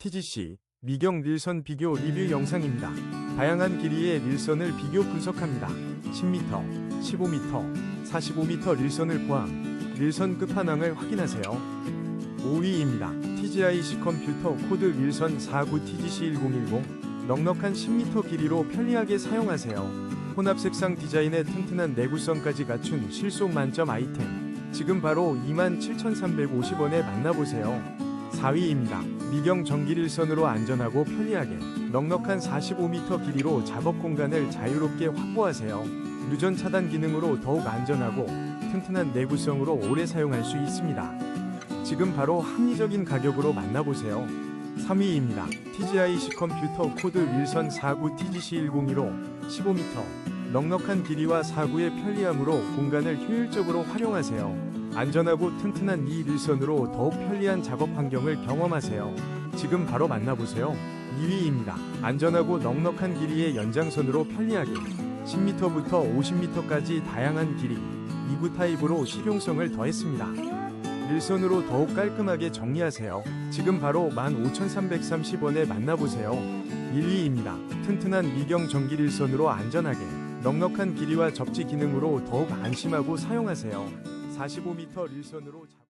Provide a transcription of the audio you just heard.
TGC 미경 릴선 비교 리뷰 영상입니다. 다양한 길이의 릴선을 비교 분석합니다. 10m, 15m, 45m 릴선을 포함 릴선 끝판왕을 확인하세요. 5위입니다. TGI C 컴퓨터 코드 릴선 49TGC1010 넉넉한 10m 길이로 편리하게 사용하세요. 혼합 색상 디자인에 튼튼한 내구성까지 갖춘 실속 만점 아이템. 지금 바로 27,350원에 만나보세요. 4위입니다. 미경 전기릴선으로 안전하고 편리하게 넉넉한 45m 길이로 작업 공간을 자유롭게 확보하세요. 누전 차단 기능으로 더욱 안전하고 튼튼한 내구성으로 오래 사용할 수 있습니다. 지금 바로 합리적인 가격으로 만나보세요. 3위입니다. TGI C 컴퓨터 코드 윌선 49TGC1015 15m 넉넉한 길이와 사구의 편리함으로 공간을 효율적으로 활용하세요. 안전하고 튼튼한 이 릴선으로 더욱 편리한 작업 환경을 경험하세요. 지금 바로 만나보세요. 2위입니다. 안전하고 넉넉한 길이의 연장선으로 편리하게 10m부터 50m까지 다양한 길이 2구 타입으로 실용성을 더했습니다. 일선으로 더욱 깔끔하게 정리하세요. 지금 바로 15,330원에 만나보세요. 1위입니다. 튼튼한 미경 전기 일선으로 안전하게 넉넉한 길이와 접지 기능으로 더욱 안심하고 사용하세요. 45m 릴선으로 작-